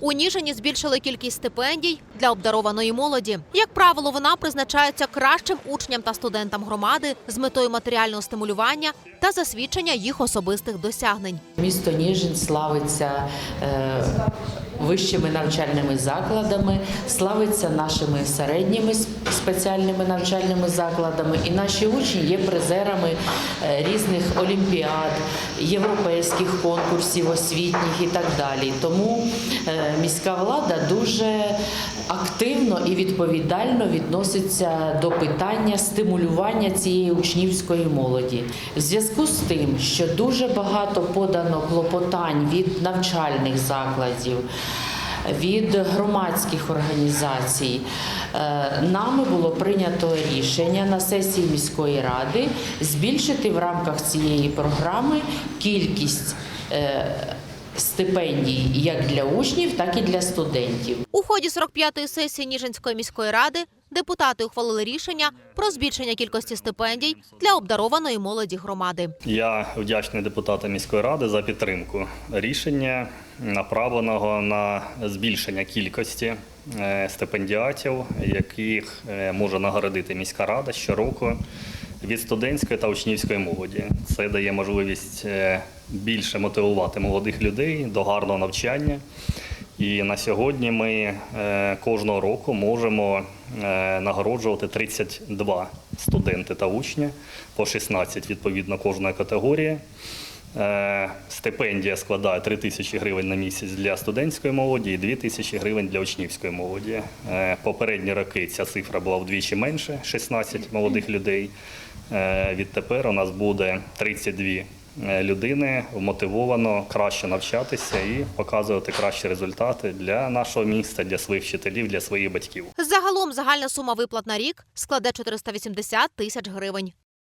У Ніжині збільшили кількість стипендій для обдарованої молоді. Як правило, вона призначається кращим учням та студентам громади з метою матеріального стимулювання та засвідчення їх особистих досягнень. Місто Ніжин славиться е, вищими навчальними закладами, славиться нашими середніми спеціальними навчальними закладами. І наші учні є призерами е, різних олімпіад, європейських конкурсів освітніх і так далі. Тому е, міська влада дуже активно і відповідально відноситься до питання стимулювання цієї учнівської молоді. В зв'язку з тим, що дуже багато подано клопотань від навчальних закладів. Від громадських організацій Е, нами було прийнято рішення на сесії міської ради збільшити в рамках цієї програми кількість е, стипендій як для учнів, так і для студентів. У ході 45-ї сесії Ніжинської міської ради депутати ухвалили рішення про збільшення кількості стипендій для обдарованої молоді громади. Я вдячний депутатам міської ради за підтримку рішення, направленого на збільшення кількості е, стипендіатів, яких е, може нагородити міська рада щороку від студентської та учнівської молоді. Це дає можливість е, більше мотивувати молодих людей до гарного навчання. І на сьогодні ми е, кожного року можемо е, нагороджувати 32 студенти та учні, по 16 відповідно кожної категорії. Стипендія складає 3 тисячі гривень на місяць для студентської молоді і 2 тисячі гривень для учнівської молоді. Попередні роки ця цифра була вдвічі менше 16 молодих людей. Е, Відтепер у нас буде 32 е, людини вмотивовано краще навчатися і показувати кращі результати для нашого міста, для своїх вчителів, для своїх батьків. Загалом загальна сума виплат на рік складе 480 тисяч гривень.